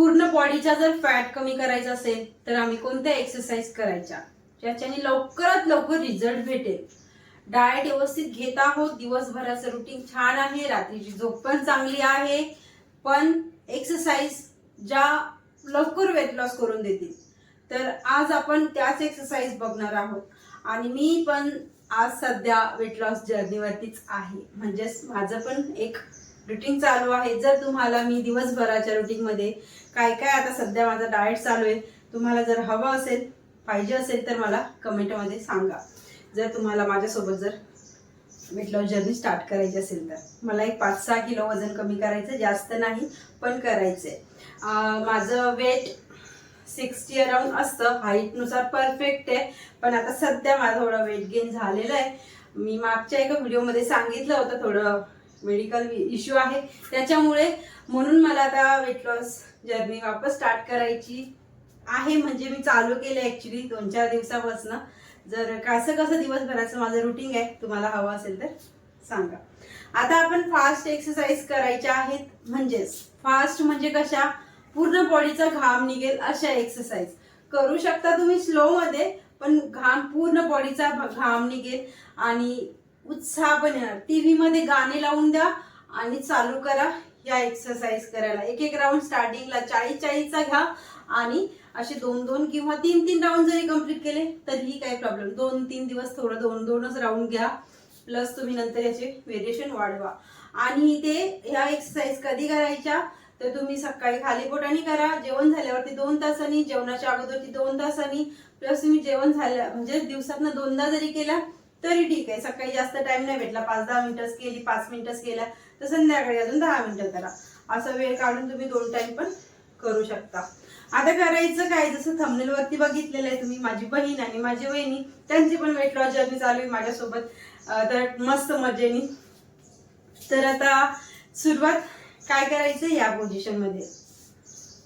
पूर्ण बॉडीचा जर फॅट कमी करायचा असेल तर आम्ही कोणत्या एक्सरसाइज करायच्या? ज्याच्याने लवकरात लवकर रिझल्ट भेटेल. डाएट व्यवस्थित घेत आहोत. दिवसभराचं रुटीन छान आहे. रात्रीची झोप पण चांगली आहे. पण एक्सरसाइज ज्या लवकर वेट लॉस करून देतील तर आज आपण त्याच एक्सरसाइज बघणार आहोत. आणि मी पण आज सध्या वेट लॉस जर्नीवरतीच आहे. म्हणजेच माझं पण एक रुटीन चालू आहे. जर तुम्हाला मी दिवसभराच्या रुटीनमध्ये काय काय आता सध्या माझा डाएट चालू आहे तुम्हाला जर हवं असेल पाहिजे असेल तर मला कमेंटमध्ये सांगा. जर तुम्हाला माझ्यासोबत जर वेट लॉस जर्नी स्टार्ट करायची असेल तर. मला एक पाच सहा किलो वजन कमी करायचं जास्त नाही पण करायचंय. आहे माझं वेट सिक्स्टी अराउंड असतं. हाईटनुसार परफेक्ट आहे. पण आता सध्या माझं थोडं वेट गेन झालेलं आहे. मी मागच्या एका व्हिडिओमध्ये सांगितलं होतं थोडं मेडिकल इश्यू आहे. त्याच्यामुळे म्हणून मला आता वेट लॉस जर्नी वापस स्टार्ट करायची आहे. म्हणजे मी चालू केलं ॲक्च्युली दोन चार दिवसापासनं. जर कसं कसं दिवसभराचं माझं रुटीन आहे तुम्हाला हवं असेल तर सांगा. आता आपण फास्ट एक्सरसाइज करायच्या आहेत. म्हणजेच फास्ट म्हणजे कशा? पूर्ण बॉडीचा घाम निघेल अशा एक्सरसाइज करू शकता तुम्ही स्लोमध्ये पण घाम पूर्ण बॉडीचा घाम निघेल आणि उत्साह पण येणार टीव्ही मध्ये गाणे लावून द्या आणि चालू करा या एक्सरसाइज करायला. एक एक राऊंड स्टार्टिंगला चाळीस चाळीसचा घ्या आणि असे दोन दोन किंवा तीन तीन राऊंड जरी कंप्लीट केले तरीही काही प्रॉब्लेम दोन तीन दिवस थोडं दोन दोनच राऊंड घ्या. प्लस तुम्ही नंतर याचे व्हेरिएशन वाढवा. आणि ते ह्या एक्सरसाइज कधी करायच्या? तर तुम्ही सकाळी खाली पोटाने करा. जेवण झाल्यावरती दोन तासांनी जेवणाच्या अगोदरती दोन तासांनी. प्लस तुम्ही जेवण झाल्या म्हणजे दिवसातनं दोनदा जरी केला तरी ठीक आहे. सकाळी जास्त टाइम नाही भेटला. पाच दहा मिनिटच केली पाच मिनिटच केल्या तर संध्याकाळी अजून दहा मिनिटं करा असा वेळ काढून तुम्ही दोन टाइम पण करू शकता. आता करायचं काय? जसं थंबनेल वरती बघितलेलं आहे तुम्ही माझी बहीण आणि माझी वहिनी त्यांची पण वेट लॉस जर्नी चालू आहे माझ्यासोबत. तर मस्त मजेनी. तर आता सुरुवात काय करायचं या पोझिशनमध्ये?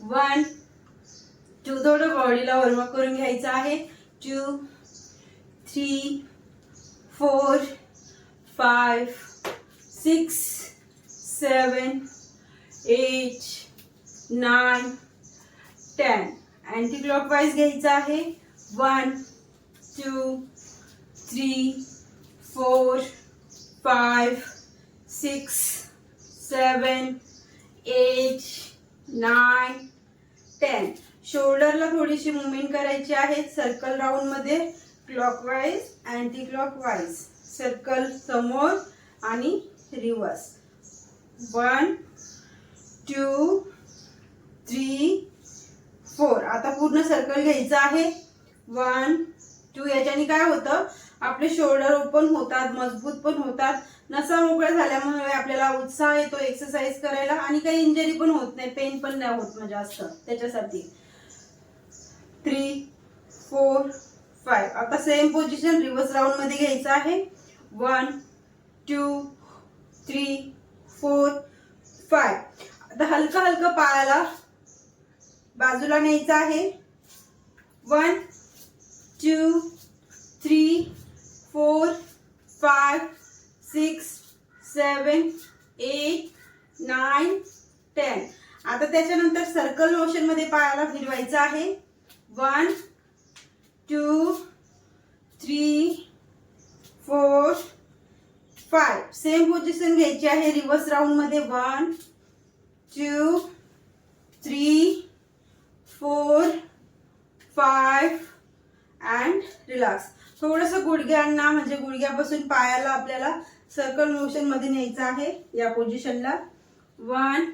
वन टू थोडं बॉडीला वॉर्मअप करून घ्यायचं आहे. Two three four five six seven eight nine ten. Anti clockwise घ्यायचं आहे. One two three four five six seven eight nine ten शोल्डरला थोडीशी मुवमेंट करायची आहे. सर्कल राऊंडमध्ये क्लॉकवाईज अँटी क्लॉकवाईज सर्कल समोर आणि reverse one two three four आता पूर्ण सर्कल घ्यायचं आहे. वन टू याच्याने काय होतं? आपले शोल्डर ओपन होतात मजबूत पण होतात. नसा मोकळ्या झाल्यामुळे आपल्याला उत्साह येतो एक्सरसाइज करायला आणि काही इंजरी पण होत नाही पेन पण नाही होत म्हणजे जास्त. त्याच्यासाठी. थ्री फोर फाय आता सेम पोझिशन रिव्हर्स राऊंडमध्ये घ्यायचं आहे. One two three four five आता हलका हलका पायाला बाजूला न्यायचं आहे. One two three four five six seven eight nine ten आता त्याच्यानंतर सर्कल मोशनमध्ये पायाला फिरवायचं आहे. One two three four five. Same position घ्यायची आहे. रिव्हर्स राऊंडमध्ये one two three four five and relax थोडंसं गुडघ्यांना म्हणजे गुडघ्यापासून पायाला आपल्याला सर्कल मोशनमध्ये न्यायचं आहे. या पोझिशनला one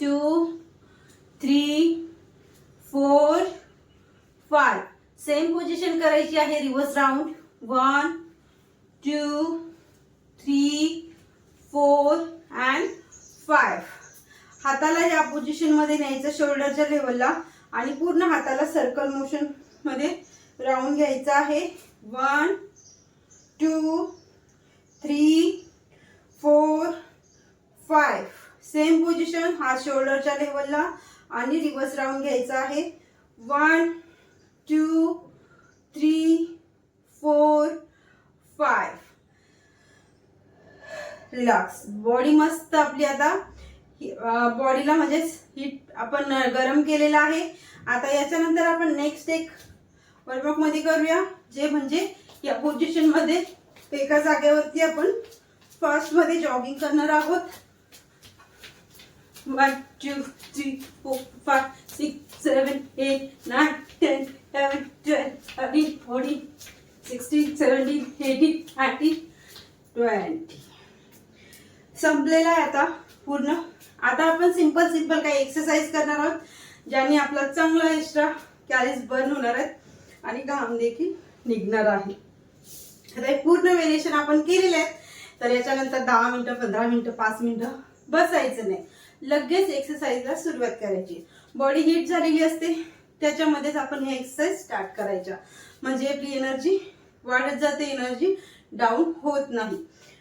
two three four five same position करायची आहे reverse round one two three four and five हाताला या पोझिशनमध्ये न्यायचं शोल्डरच्या लेवलला आणि पूर्ण हाताला सर्कल मोशनमध्ये राऊंड घ्यायचं आहे. One two three four five same position हा शोल्डरच्या लेवलला आणि रिव्हर्स राऊंड घ्यायचा आहे. One two, three four five. Relax body मस्त आपली आता. बॉडीला uh, म्हणजेच हीट आपण गरम केलेला आहे. आता याच्यानंतर आपण नेक्स्ट एक वर्कआउटमध्ये करूया. जे म्हणजे या पोझिशनमध्ये एका जागेवरती आपण फास्टमध्ये जॉगिंग करणार आहोत. One two three four five six seven eight nine ten eleven twelve thirteen fourteen sixteen seventeen eighteen nineteen twenty संपलेला आहे आता पूर्ण आता आपण सिंपल सिंपल काही एक्सरसाइज करणार आहोत ज्याने आपला चांगला एक्स्ट्रा कॅलरीज बर्न होणार आहेत आणि घाम देखील निघणार आहे. आता हे पूर्ण वेरिएशन आपण केलेले आहेत. तर याच्यानंतर दहा मिनिटं पंधरा मिनिटं पाच मिनिटं बसायचं नाही. लगेच एक्सरसाइजला सुरुवात करायची. बॉडी हीट झालेली असते. त्याच्यामध्येच आपण हे एक्सरसाइज स्टार्ट करायच्या. म्हणजे आपली एनर्जी वाढत जाते एनर्जी डाऊन होत नाही.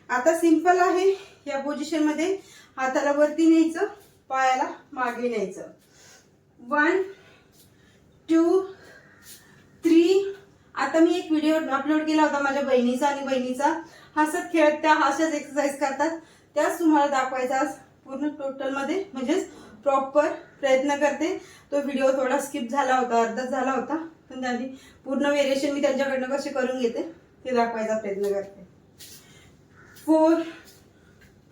आता सिंपल आहे. या पोझिशनमध्ये हाताला वरती न्यायचं पायाला मागे न्यायचं. वन टू आता मी एक व्हिडिओ अपलोड केला होता माझ्या बहिणीचा आणि बहिणीचा. हसत खेळत त्या अशाच एक्सरसाइज करतात. त्याच तुम्हाला दाखवायचा आज पूर्ण टोटलमध्ये म्हणजेच प्रॉपर प्रयत्न करते. तो व्हिडिओ थोडा स्किप झाला होता अर्धाच झाला होता. पण त्यांनी पूर्ण व्हेरिएशन मी त्यांच्याकडनं कसे करून घेते ते दाखवायचा प्रयत्न करते. Four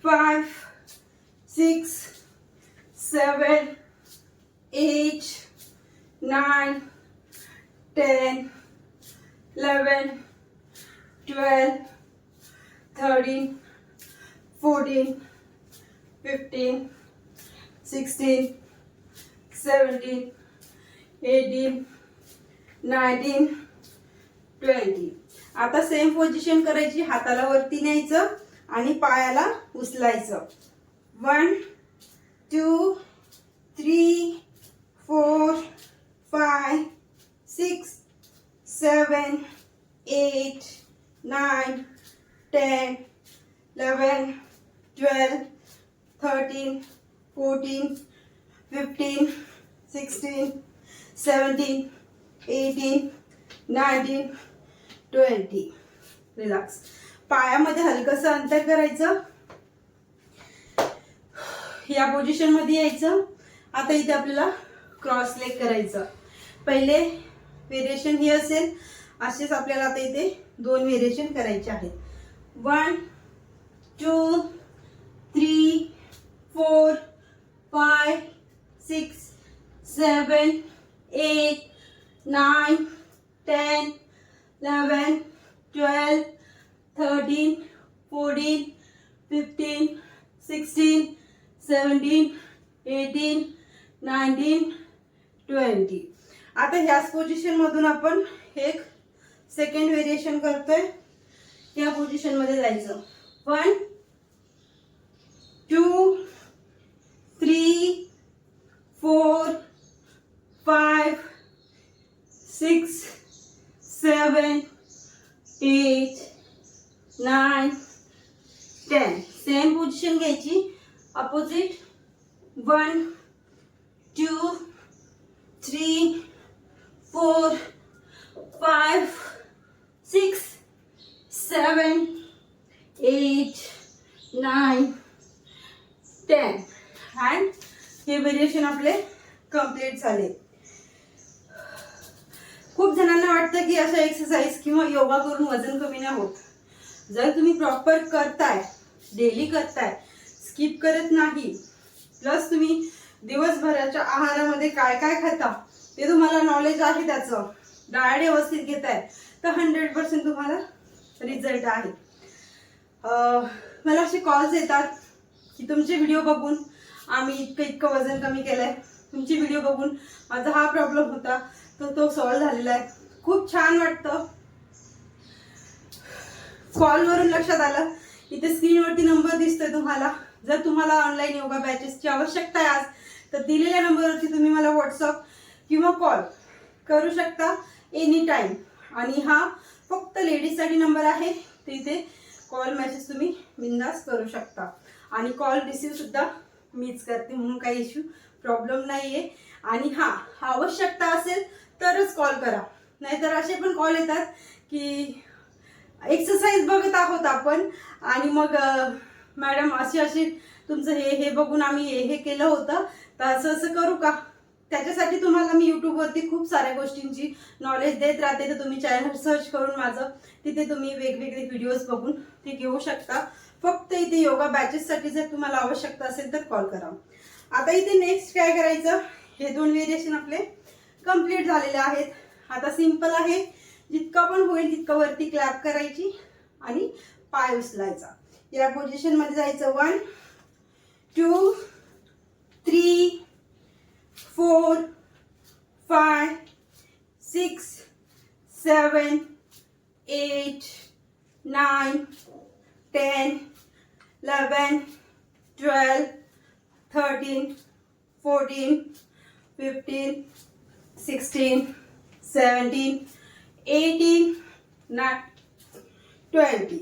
five six seven eight nine ten eleven twelve thirteen fourteen fifteen sixteen seventeen eighteen nineteen twenty आता सेम पोझिशन करायची हाताला वरती न्यायचं आणि पायाला उचलायचं. One two three four five six seven eight nine ten eleven, twelve, thirteen fourteen, fifteen sixteen seventeen, eighteen nineteen twenty relax पायामध्ये हलकंसं अंतर करायचं. या पोझिशनमध्ये यायचं. आता इथे आपल्याला क्रॉस लेग करायचं. पहिले व्हेरिएशन ही असेल असेच आपल्याला आता इथे दोन व्हेरिएशन करायचे आहेत. One two three four five six seven eight nine ten eleven twelve thirteen fourteen fifteen sixteen seventeen eighteen nineteen twenty आता ह्याच पोझिशनमधून आपण एक सेकंड व्हेरिएशन करतोय. या पोझिशनमध्ये जायचं. One two three four five six seven eight nine ten same position घ्यायची. Opposite one two three four five, six seven eight nine ten and हे व्हेरिएशन आपले कंप्लीट झाले. खूप जणांना वाटतं की अशा एक्सरसाइज किंवा योगा करून वजन कमी नाही होत. जर तुम्ही प्रॉपर करताय डेली करताय स्किप करत नाही प्लस तुम्ही दिवसभराच्या आहारामध्ये काय काय खाता? ते तुम्हाला नॉलेज आहे त्याचं. डाएट व्यवस्थित घेत आहे तर हंड्रेड पर्सेंट तुम्हाला रिझल्ट आहे. मला असे कॉल्स येतात की तुमचे व्हिडिओ बघून आम्ही इतकं इतकं वजन कमी केलं आहे तुमचे व्हिडिओ बघून माझा हा प्रॉब्लेम होता. तो तो सॉल्व्ह झालेला आहे. खूप छान वाटतं. कॉलवरून लक्षात आलं. इथे स्क्रीनवरती नंबर दिसतोय तुम्हाला. जर तुम्हाला ऑनलाईन योगा बॅचेसची आवश्यकता आहे आज तर दिलेल्या नंबरवरती तुम्ही मला व्हॉट्सअप किंवा कॉल करू शकता एनी टाईम आणि हा फक्त लेडीजसाठी नंबर आहे. तिथे कॉल मेसेज तुम्ही बिंदास करू शकता. आणि कॉल रिसीव सुद्धा मीच करते म्हणून काही इश्यू प्रॉब्लेम नाही आहे आणि हा आवश्यकता असेल तरच कॉल करा. नाहीतर असे पण कॉल येतात की एक्सरसाइज बघत आहोत आपण. आणि मग मॅडम असे अशी तुमचं हे हे बघून आम्ही हे हे केलं होतं. तर असं असं करू का? त्याच्यासाठी तुम्हाला मी युट्यूबवरती खूप साऱ्या गोष्टींची नॉलेज देत राहते. तर तुम्ही चॅनल सर्च करून माझं तिथे तुम्ही वेगवेगळे व्हिडिओज बघून ते घेऊ शकता. फक्त इथे योगा बॅचेससाठी जर तुम्हाला आवश्यकता असेल तर कॉल करा. आता इथे नेक्स्ट काय करायचं? हे दोन व्हेरिएशन आपले कंप्लीट झालेले आहेत. आता सिंपल आहे. जितका पण होईल तितकं वरती क्लॅप करायची आणि पाय उचलायचा. या पोझिशनमध्ये जायचं. One two three four five six seven eight nine ten eleven twelve thirteen fourteen fifteen sixteen seventeen eighteen ना ट्वेंटी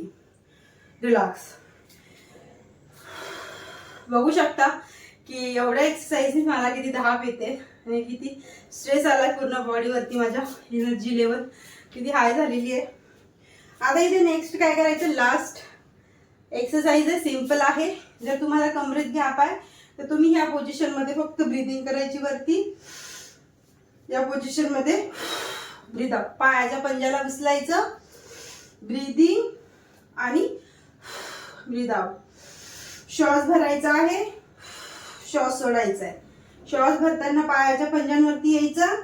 रिलॅक्स बघू शकता की एवढ्या एक्सरसाइज मला किती धाप येते आणि किती स्ट्रेस आला पूर्ण बॉडीवरती माझ्या एनर्जी लेवल किती हाय झालेली आहे. आता इथे नेक्स्ट काय करायचं? लास्ट एक्सरसाइज आहे सिंपल आहे. जर तुम्हाला कमरेत गॅप आहे तर तुम्ही ह्या पोझिशनमध्ये फक्त ब्रिदिंग करायची वरती. या पोझिशनमध्ये ब्रीद अप पायाच्या पंजाला उचलायचं ब्रीदिंग आणि ब्रीद आउट श्वास भरायचा आहे. श्वास सोडायचा आहे श्वास भरताना पायाच्या पंजांवरती यायचा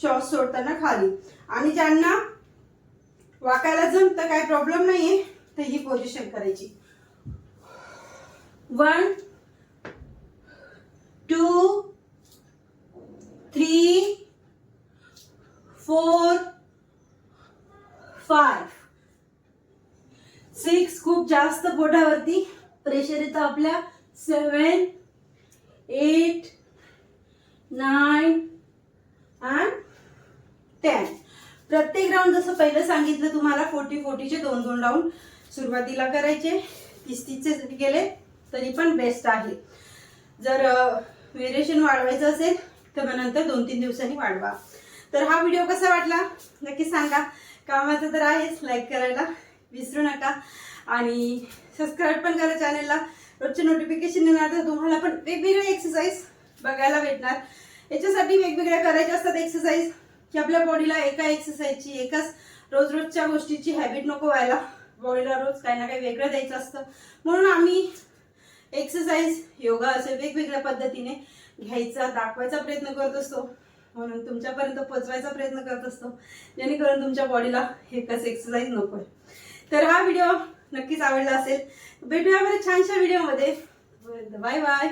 श्वास सोडताना खाली. आणि ज्यांना वाकायला जमतं काय प्रॉब्लेम नाहीये तर ही पोझिशन करायची. One two three four five six खूप जास्त पोटावरती प्रेशर येतं आपल्या. Seven eight nine and ten. प्रत्येक राऊंड जसं पहिलं सांगितलं तुम्हाला फोर्टी फोर्टीचे दोन दोन राऊंड सुरुवातीला करायचे. तीस तीसचे जरी केले तरी पण बेस्ट आहे. जर व्हेरिएशन वाढवायचं असेल तर मग नंतर दोन तीन दिवसांनी वाढवा. तर हा व्हिडिओ कसा वाटला? नक्की सांगा. कामाचं तर आहेच लाईक करायला विसरू नका. आणि सबस्क्राईब पण करा चॅनलला रोजचे नोटिफिकेशन येणार तर तुम्हाला पण वेगवेगळे एक्सरसाइज बघायला भेटणार. याच्यासाठी वेगवेगळ्या करायच्या असतात एक्सरसाइज की आपल्या बॉडीला एका एक्सरसाइजची एकाच रोज रोजच्या गोष्टीची हॅबिट नको व्हायला. बॉडीला रोज काही ना काही वेगळं द्यायचं असतं. म्हणून आम्ही एक्सरसाइज योगा असे वेगवेगळ्या पद्धतीने घ्यायचा दाखवायचा प्रयत्न करत असतो. म्हणून तुमच्यापर्यंत पोचवायचा प्रयत्न करत असतो. जेणेकरून तुमच्या बॉडीला एकच एक्सरसाइज नको तर हा व्हिडिओ नक्कीच आवडला असेल. भेटूया बरं छानशा व्हिडिओमध्ये बाय बाय